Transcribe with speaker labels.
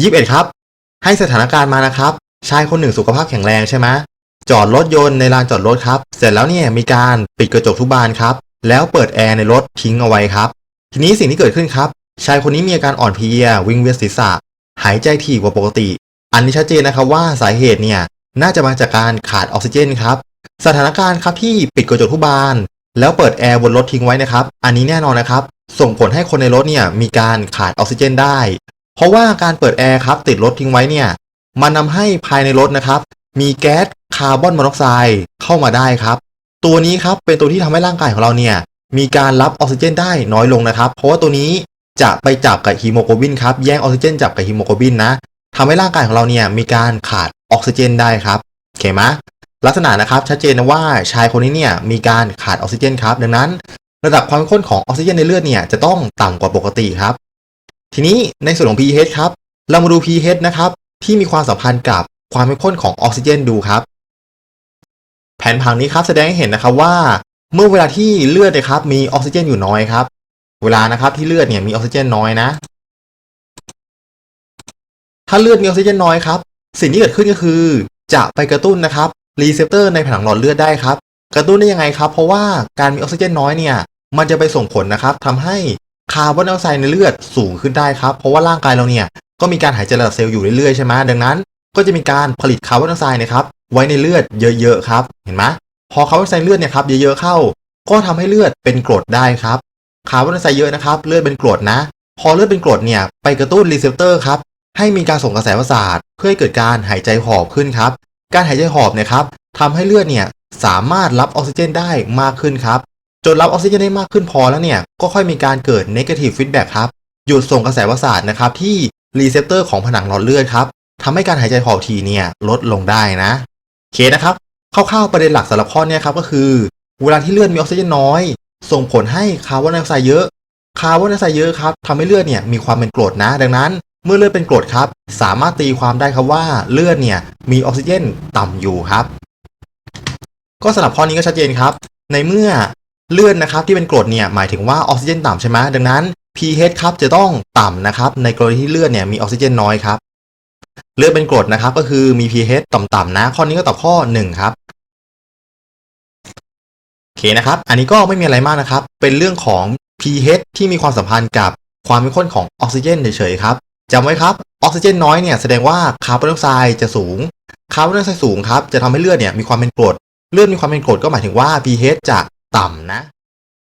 Speaker 1: 21ครับ ให้สถานการณ์มานะครับ ชายคนหนึ่งสุขภาพแข็งแรงใช่ไหมจอดรถยนต์ในลานจอดรถครับ เสร็จแล้วเนี่ยมีการปิดกระจกทุกบานครับ แล้วเปิดแอร์ในรถทิ้งเอาไว้ครับ ทีนี้สิ่งที่เกิดขึ้นครับ ชายคนนี้มีอาการอ่อนเพลีย วิงเวียนศีรษะ หายใจถี่กว่าปกติ อันนี้ชัดเจนนะครับว่าสาเหตุเนี่ยน่าจะมาจากการขาดออกซิเจนครับ สถานการณ์ครับที่ปิดกระจกทุกบาน แล้วเปิดแอร์บนรถทิ้งไว้นะครับ อันนี้แน่นอนนะครับ ส่งผลให้คนในรถเนี่ยมีการขาดออกซิเจนได้ เพราะว่าการเปิดแอร์ครับติดรถทิ้งไว้เนี่ยมันทำให้ภายในรถนะครับ มีแก๊สคาร์บอนมอนอกไซด์เข้ามาได้ครับ ตัวนี้ครับเป็นตัวที่ทำให้ร่างกายของเราเนี่ยมีการรับออกซิเจนได้น้อยลงนะครับ เพราะว่าตัวนี้จะไปจับกับฮีโมโกลบินครับแย่งออกซิเจนจับกับฮีโมโกลบินนะทำให้ร่างกายของเราเนี่ยมีการขาดออกซิเจนได้ครับโอเคไหมลักษณะนะครับชัดเจนนะว่าชายคนนี้เนี่ยมีการขาดออกซิเจนครับ ดังนั้น ระดับความเข้มข้นของออกซิเจนในเลือดเนี่ยจะต้องต่ำกว่าปกติครับ ทีนี้ในส่วนของ pH ครับ เรามาดู pH นะครับ ที่มีความสัมพันธ์กับความเข้มข้นของออกซิเจนดูครับ แผนผังนี้ครับแสดงให้เห็นนะครับว่า เมื่อเวลาที่เลือดนะครับมีออกซิเจนอยู่น้อยครับ เวลานะครับที่เลือดเนี่ยมีออกซิเจนน้อยนะ ถ้าเลือดมีออกซิเจนน้อยครับ สิ่งที่เกิดขึ้นก็คือ จะไปกระตุ้นนะครับรีเซพเตอร์ในผนังหลอดเลือดได้ครับ กระตุ้นได้ยังไงครับ เพราะว่าการมีออกซิเจนน้อยเนี่ย มันจะไปส่งผลนะครับทำให้ คาร์บอนไดออกไซด์ในเลือดสูงขึ้นได้ครับ เพราะว่าร่างกายเราเนี่ยก็มีการหายใจระดับเซลล์อยู่เรื่อยๆใช่ไหมดังนั้น ก็จะมีการผลิตคาร์บอนไดออกไซด์นะครับไว้ในเลือดเยอะๆครับ เห็นไหมพอคาร์บอนไดออกไซด์เลือดเนี่ยครับเยอะๆเข้า ก็ทำให้เลือดเป็นกรดได้ครับคาร์บอนไดออกไซด์เยอะนะครับเลือดเป็นกรดนะ พอเลือดเป็นกรดเนี่ยไปกระตุ้นรีเซพเตอร์ครับให้มีการส่งกระแสประสาทเพื่อให้เกิดการหายใจหอบขึ้นครับ การหายใจหอบเนี่ยครับทำให้เลือดเนี่ยสามารถรับออกซิเจนได้มากขึ้นครับ จนรับออกซิเจนได้มากขึ้นพอแล้วเนี่ย ก็ค่อยมีการเกิด negative feedback ครับ หยุดส่งกระแสประสาทนะครับที่รีเซพเตอร์ของผนังหลอดเลือดครับทำให้การหายใจหอบทีเนี่ยลดลงได้นะโอเคนะครับคร่าวๆประเด็นหลักสำหรับข้อเนี้ครับก็คือ เวลาที่เลือดมีออกซิเจนน้อย ส่งผลให้คาร์บอนไดออกไซด์เยอะ คาร์บอนไดออกไซด์เยอะครับทำให้เลือดเนี่ยมีความเป็นกรดนะ ดังนั้น เมื่อเลือดเป็นกรดครับ สามารถตีความได้ครับว่าเลือดเนี่ยมีออกซิเจนต่ำอยู่ครับ ก็สำหรับข้อนี้ก็ชัดเจนครับ ในเมื่อ เลือดนะครับที่เป็นกรดเนี่ยหมายถึงว่าออกซิเจนต่ำใช่ไหมดังนั้น pH ครับจะต้องต่ำนะครับในกรณีที่เลือดเนี่ยมีออกซิเจนน้อยครับเลือดเป็นกรดนะครับก็คือมี pH ต่ำๆนะ ข้อนี้ก็ตอบข้อ 1 ครับโอเคนะครับ อันนี้ก็ไม่มีอะไรมากนะครับ เป็นเรื่องของ pH ที่มีความสัมพันธ์กับความเข้มข้นของออกซิเจนเฉยๆครับจำไว้ครับออกซิเจนน้อยเนี่ยแสดงว่าคาร์บอนไดออกไซด์จะสูงคาร์บอนไดออกไซด์สูงครับจะทำให้เลือดเนี่ยมีความเป็นกรดเลือดมีความเป็นกรดก็หมายถึงว่า pH จะ ต่ำนะ